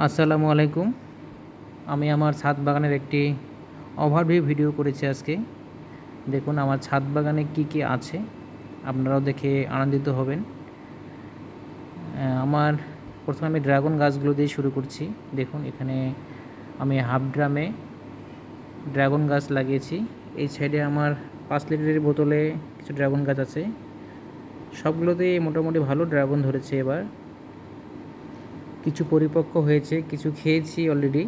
আসসালামু আলাইকুম। আমি আমার ছাদ বাগানের একটি ওভারভিউ ভিডিও করেছি আজকে। দেখুন, আমার ছাদ বাগানে কি কি আছে, আপনারাও দেখে আনন্দিত হবেন। আমার প্রথমে আমি ড্রাগন গাছগুলো দিয়ে শুরু করছি। দেখুন, এখানে আমি হাফ ড্রামে ড্রাগন গাছ লাগিয়েছি। এই সাইডে আমার পাঁচ লিটারের বোতলে কিছু ড্রাগন গাছ আছে। সবগুলোতেই মোটামুটি ভালো ড্রাগন ধরেছে এবার। কিছু পরিপক্ক হয়েছে, কিছু খেয়েছি অলরেডি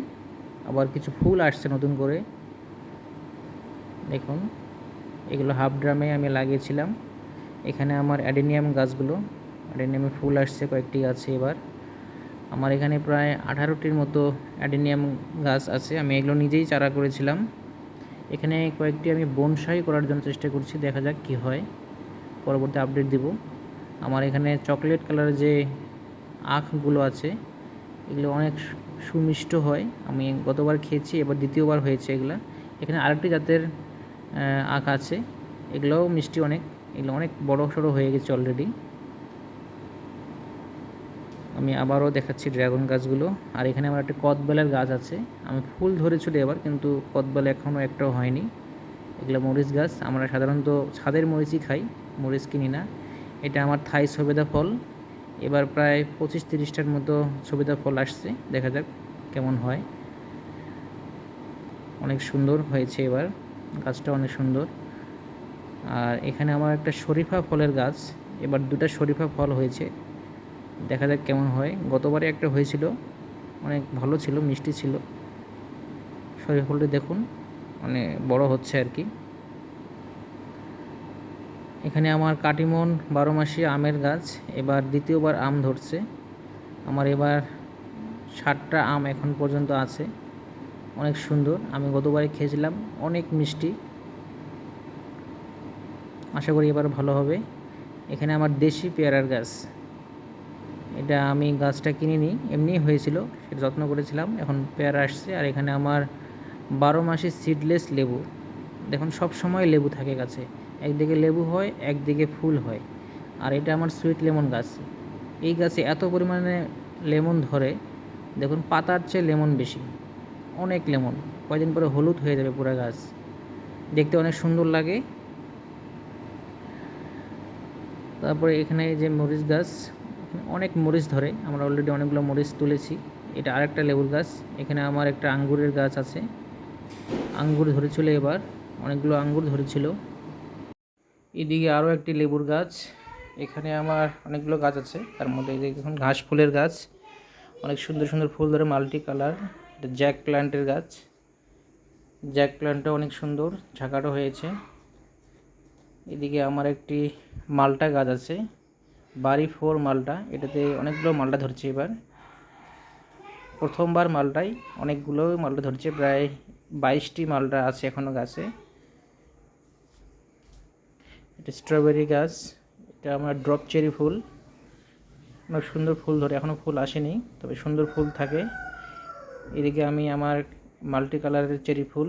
আবার কিছু ফুল আসছে নতুন করে। দেখুন, এগুলো হাফ ড্রামে আমি লাগিয়েছিলাম। এখানে আমার অ্যাডেনিয়াম গাছগুলো অ্যাডেনিয়ামে ফুল আসছে, কয়েকটি আছে এবার। আমার এখানে প্রায় আঠারোটির মতো অ্যাডেনিয়াম গাছ আছে, আমি এগুলো নিজেই চারা করেছিলাম। এখানে কয়েকটি আমি বনসাই করার জন্য চেষ্টা করছি, দেখা যাক কী হয়। পরবর্তী আপডেট দিব। আমার এখানে চকলেট কালারের যে আখগুলো আছে, এগুলো অনেক সুমিষ্ট হয়। আমি গতবার খেয়েছি, এবার দ্বিতীয়বার হয়েছে এগুলা। এখানে আরেকটি জাতের আখ আছে, এগুলোও মিষ্টি অনেক, এগুলো অনেক বড় সড়ো হয়ে গেছে অলরেডি আমি আবারও দেখাচ্ছি ড্রাগন গাছগুলো। আর এখানে আমার একটা কদবেলের গাছ আছে। আমি ফুল ধরেছিল এবার, কিন্তু কদবেল এখনও একটাও হয়নি। এগুলো মরিচ গাছ, আমরা সাধারণত ছাদের মরিচই খাই, মরিচ কিনি না। এটা আমার থাই সবেদা ফল। এবার প্রায় পঁচিশ তিরিশটার মতো সবেদা ফল আসছে, দেখা যাক কেমন হয়। অনেক সুন্দর হয়েছে এবার, গাছটা অনেক সুন্দর। আর এখানে আমার একটা শরীফা ফলের গাছ, এবার দুটা শরীফা ফল হয়েছে, দেখা যাক কেমন হয়। গতবারে একটা হয়েছিল, অনেক ভালো ছিল, মিষ্টি ছিল। শরীফা ফলটি দেখুন মানে বড় হচ্ছে আর কি। এখানে আমার কাটিমন বারো মাসি আমের গাছ, এবার দ্বিতীয়বার আম ধরছে। আমার এবার ষাটটা আম এখন পর্যন্ত আছে। অনেক সুন্দর, আমি গতবারে খেয়েছিলাম, অনেক মিষ্টি। আশা করি এবার ভালো হবে। এখানে আমার দেশি পেয়ারার গাছ। এটা আমি গাছটা কিনিনি, এমনিই হয়েছিল, সেটা যত্ন করেছিলাম, এখন পেয়ারা আসছে। আর এখানে আমার বারো মাসি সিডলেস লেবু। দেখুন সব সময় লেবু থাকে গাছে। একদিকে লেবু হয়, একদিকে ফুল হয়। আর এটা আমার সুইট লেমন গাছ। এই গাছে এত পরিমাণে লেমন ধরে, দেখুন পাতার চেয়ে লেমন বেশি। অনেক লেমন। কয়েকদিন পরে হলুদ হয়ে যাবে পুরো গাছ। দেখতে অনেক সুন্দর লাগে। তারপরে এখানে যে মরিচ গাছ, অনেক মরিচ ধরে। আমরা অলরেডি অনেকগুলো মরিচ তুলেছি। এটা আরেকটা লেবুর গাছ। এখানে আমার একটা আঙ্গুরের গাছ আছে। আঙ্গুর ধরেছিল এবার। অনেকগুলো আঙ্গুর ধরেছিল। এদিকে আরও একটি লেবুর গাছ। এখানে আমার অনেকগুলো গাছ আছে। তার মধ্যে দেখুন, ঘাস ফুলের গাছ। অনেক সুন্দর সুন্দর ফুল ধরে মাল্টি কালার। এটা জ্যাক প্ল্যান্টের গাছ। জ্যাক প্ল্যান্টটা অনেক সুন্দর, ঝাঁকাটো হয়েছে। এদিকে আমার একটি মালটা গাছ আছে। বাড়ি ফোর মালটা। এটাতে অনেকগুলো মালটা ধরছে এবার। প্রথমবার মালটাই অনেকগুলো মালটা ধরছে। প্রায় বাইশটি মালটা আছে এখনও গাছে। এটা স্ট্রবেরি গাছ, এটা আমার ড্রপ চেরি ফুল। অনেক সুন্দর ফুল ধরে এখনও ফুল আসেনি, তবে সুন্দর ফুল থাকে। এদিকে আমি আমার মাল্টি কালারের চেরি ফুল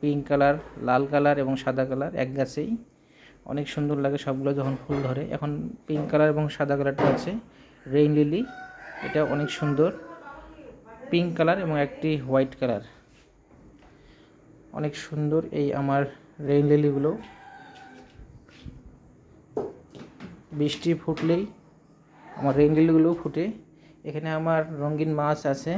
পিঙ্ক কালার লাল কালার এবং সাদা কালার এক গাছেই। অনেক সুন্দর লাগে সবগুলো যখন ফুল ধরে। এখন পিঙ্ক কালার এবং সাদা কালারটা আছে রেইন লিলি এটা অনেক সুন্দর। পিঙ্ক কালার এবং একটি হোয়াইট কালার অনেক সুন্দর এই আমার রেইন লিলিগুলো বৃষ্টি ফুটলেই, আমার রেইন লিলিগুলোও ফুটে। এখানে আমার রঙিন মাছ আছে।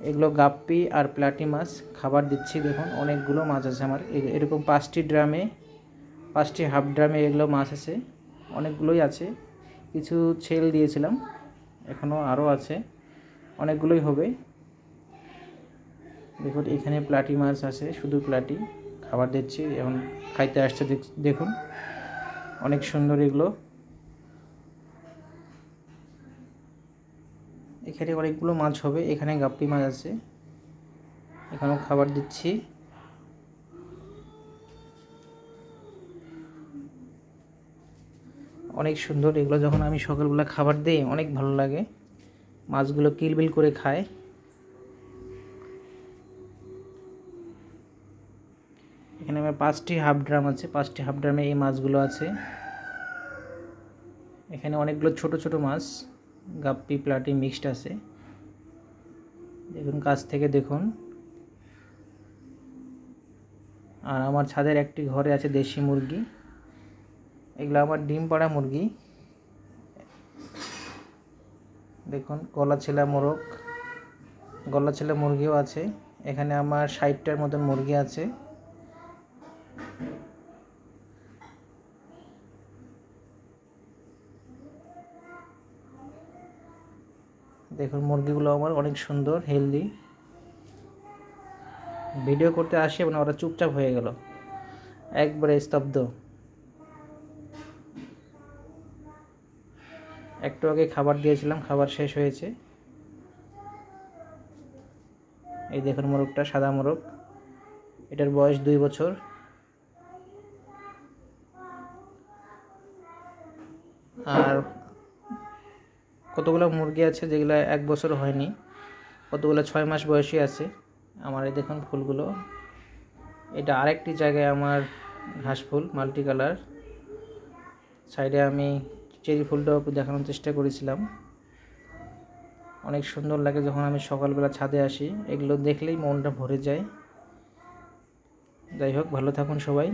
এগুলো গাপ্পি আর প্লাটি মাছ, খাবার দিচ্ছি দেখুন, অনেকগুলো মাছ আছে আমার। এরকম পাঁচটি ড্রামে, পাঁচটি হাফ ড্রামে এগুলো মাছ আছে, অনেকগুলোই আছে। কিছু ছেল দিয়েছিলাম এখনও আরও আছে, অনেকগুলোই হবে। দেখুন, এখানে প্লাটি মাছ আছে, শুধু প্লাটি, খাবার দিচ্ছি, এখন খাইতে আসছে, দেখ- দেখুন। অনেক সুন্দর এগুলো। এখানে অনেকগুলো মাছ হবে, এখানে গাপ্পি মাছ আছে। এখানেও খাবার দিচ্ছি। অনেক সুন্দর এগুলো যখন আমি সকালবেলা খাবার দিই, অনেক ভালো লাগে। মাছগুলো কিলবিল করে খায়। এখানে আমার পাঁচটি হাফ ড্রাম আছে, পাঁচটি হাফ ড্রামে এই মাছগুলো আছে। এখানে অনেকগুলো ছোট ছোট মাছ, গাপ্পি, প্লাটি মিক্সড আছে। দেখুন, কাছ থেকে দেখুন। আর আমার ছাদের একটি ঘরে আছে দেশি মুরগি। এগুলো আমার ডিম পাড়া মুরগি। দেখুন, গলা ছেলা মোরগ, গলা ছেলা মুরগিও আছে। এখানে আমার ষাটটার মতন মুরগি আছে। দেখুন, মুরগিগুলো আমার অনেক সুন্দর হেলদি ভিডিও করতে আসি মানে ওরা চুপচাপ হয়ে গেল। একবারে স্তব্ধ। একটু আগে খাবার দিয়েছিলাম, খাবার শেষ হয়েছে। এই দেখুন, মোরগটা সাদা মোরগ। এটার বয়স দুই বছর আর কতগুলো মুরগি আছে যেগুলো এক বছর হয়নি? কতগুলো ছয় মাস বয়সী আছে? আমার এই দেখুন ফুলগুলো। এটা আরেকটি জায়গায় আমার ঘাস ফুল মাল্টি কালার সাইডে আমি চেরি ফুলটাও দেখানোর চেষ্টা করেছিলাম। অনেক সুন্দর লাগে যখন আমি সকালবেলা ছাদে আসি। এগুলো দেখলেই মনটা ভরে যায়। যাই হোক, ভালো থাকুন সবাই।